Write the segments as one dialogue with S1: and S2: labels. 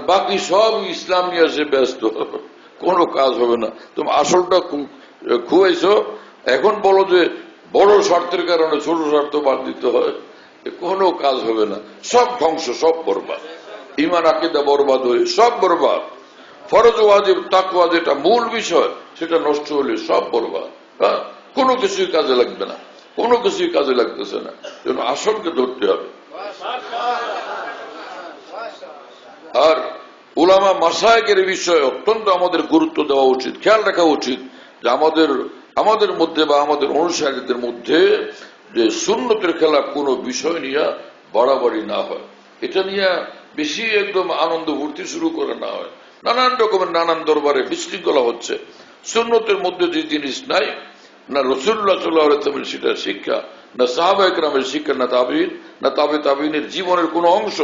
S1: বাকি সব ইসলাম নিয়ে এসে ব্যস্ত। কোনো কাজ হবে না। তুমি আসলটা খু- খুয়াইছো এখন বলো যে বড় স্বার্থের কারণে ছোট স্বার্থ বাদ দিতে হয়। কোনো কাজ হবে না। সব ধ্বংস, সব বরবাদ। ইমান আকিদা বরবাদ হয়ে সব বরবাদ। ফরজ ওয়াজিব, তাকওয়া যেটা মূল বিষয়, সেটা নষ্ট হলে সব বরবাদ। হ্যাঁ? কোনো কিছুই কাজে লাগবে না। কোনো কিছুই কাজে লাগতেছে না। যেন আসলকে ধরতে হবে। আর উলামা মাসায়কের বিষয়ে অত্যন্ত আমাদের গুরুত্ব দেওয়া উচিত, খেয়াল রাখা উচিত যে আমাদের আমাদের মধ্যে বা আমাদের অনুসারীদের মধ্যে যে সুন্নতের খেলাফ কোনো বিষয় নিয়ে বাড়াবাড়ি না হয়। এটা নিয়ে বেশি একদম আনন্দ ভর্তি শুরু করে না হয়। নানান রকমের নানান দরবারে বিশৃঙ্খলা হচ্ছে। সুন্নতের মধ্যে যে জিনিস নাই, না রসুল্লাহ সাল্লাহ সেটা শিক্ষা, না সাহাবা একরামের শিক্ষা, না তাবিন, না তাবে তাবিনের জীবনের কোনো অংশ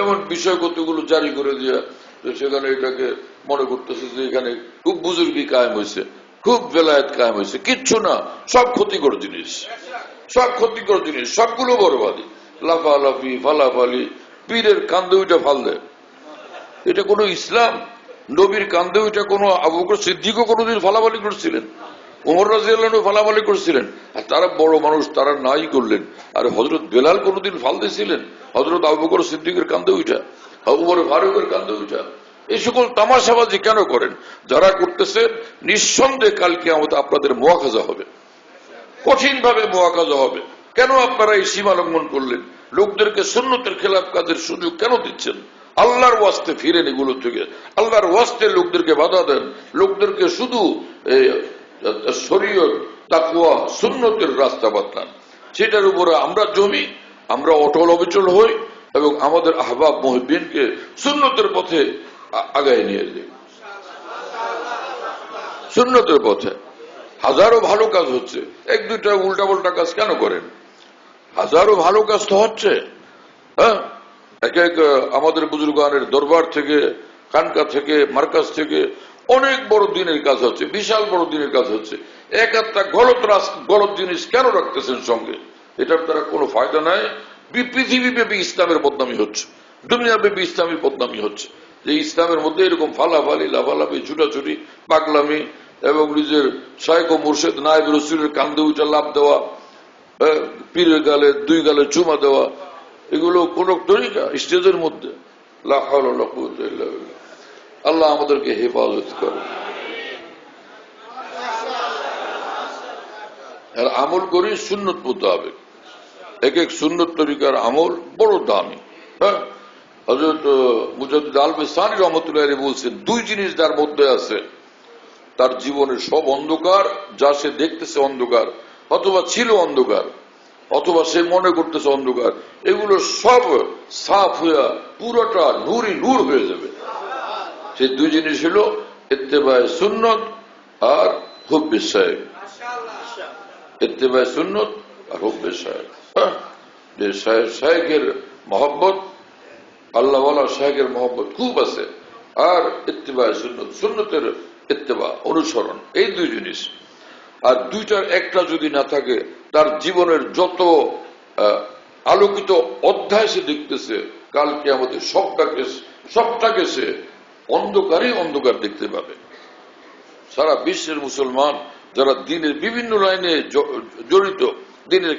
S1: এমন বিষয়গতগুলো জারি করে দিয়ে সেখানে এটাকে মনে করতেছে যে এখানে খুব বুজুর্গি কায়েম হয়েছে, খুব বেলায়ত কায়েম হয়েছে। কিচ্ছু না, সব ক্ষতিকর জিনিস। সব ক্ষতিকর জিনিস, সবগুলো বরবাদী। লাফালাফি, ফালাফালি, পীরের কান্দে ওইটা ফাল দেয় এটা কোনো ইসলাম? নবীর কান্দে ওইটা কোনো আবু বকর সিদ্দিকও কোনোদিন ফালাফালি করছিলেন? ওমর রাজিয়াল্লাহ ফালাফালি করছিলেন? আর তারা বড় মানুষ, তারা নাই করলেন। আর হজরত বেলাল কোনোদিন ফাল দিয়েছিলেন হজরত আবু বকর সিদ্দিকের কান্দে উঠা উমর ফারুকের কান্দে ওইটা এই সকল তামাশাবাজি কেন করেন? যারা করতেছে নিঃসন্দেহে কালকে আমাদের আপনাদের মোয়াখাজা হবে। কঠিন ভাবে মোয়াকাজা হবে। কেন আপনারা এই সীমা লঙ্ঘন করলেন? লোকদেরকে সুন্নতের খেলাফ কাজের সুযোগ কেন দিচ্ছেন? আল্লাহর ওয়াস্তে ফিরেন এগুলো থেকে আল্লাহর ওয়াস্তে লোকদেরকে বাধা দেন। লোকদেরকে শুধু এই, শরীয়ত তাকুয়া সুন্নতের রাস্তা বাতলান সেটার উপরে আমরা জমি আমরা অটল অবিচল হই এবং আমাদের আহবাব মহিবিনকে সুন্নতের পথে আগায় নিয়ে যাই। সুন্নতের পথে। হাজারো ভালো কাজ হচ্ছে। এক, দুইটা উল্টা পাল্টা কাজ কেন করেন? হাজারো ভালো কাজ তো হচ্ছে। হ্যাঁ? এক এক আমাদের বুজুর্গানের দরবার থেকে, কানকা থেকে, মার্কাজ থেকে অনেক বড় দিনের কাজ হচ্ছে, বিশাল বড় দিনের কাজ হচ্ছে। এক একটা গলত রাস- গলত জিনিস কেন রাখতেছেন সঙ্গে? এটার দ্বারা কোনো ফায়দা নাই। পৃথিবীব্যাপী ইসলামের বদনামি হচ্ছে। দুনিয়াব্যাপী ইসলামের বদনামি হচ্ছে। যে ইসলামের মধ্যে এরকম ফালাফালি, লাফালাফি, ছুটাছুটি, পাগলামি এবং নিজের শায়ক মুর্শেদ, নায়ব রসুলের কান্দে উঠা লাভ দেওয়া পীরের গালে, দুই গালে চুমা দেওয়া, এগুলো কোন তরিকা স্টেজের মধ্যে? লা হাওলা ওয়ালা কুওয়াতা ইল্লা বিল্লাহ। আল্লাহ আমাদেরকে হেফাজত করে আর আমল করি সুন্নত হবে এক এক সুন্নত তরিকার আমল বড় দামি। হ্যাঁ? রহমতুল্লাহ বলছেন, দুই জিনিস যার মধ্যে আছে। তার জীবনের সব অন্ধকার, যা সে দেখতেছে অন্ধকার, অথবা ছিল অন্ধকার, অথবা সে মনে করতেছে অন্ধকার, এগুলো সব সাফ হইয়া পুরোটা নূরই নূর হয়ে যাবে। সে দুই জিনিস হলো, ইত্তেবায় সুন্নত আর হুব্বে সাহেব ইত্তেবায় সুন্নত আর হুব্বে সাহেব হ্যাঁ? মহব্বত আল্লাহওয়ালা শাহেকের মহব্বত খুব আছে। আর ইত্তেবায় সুন্নত, সুন্নতের ইত্তেবা, অনুসরণ, এই দুই জিনিস। আর দুইটার একটা যদি না থাকে, তার জীবনের যত আলোকিত অধ্যায় সে দেখতেছে কালকে আমাদের সবটাকে সবটাকে সে অন্ধকারই অন্ধকার দেখতে পাবে। সারা বিশ্বের মুসলমান যারা দিনের বিভিন্ন লাইনে জড়িত দিনের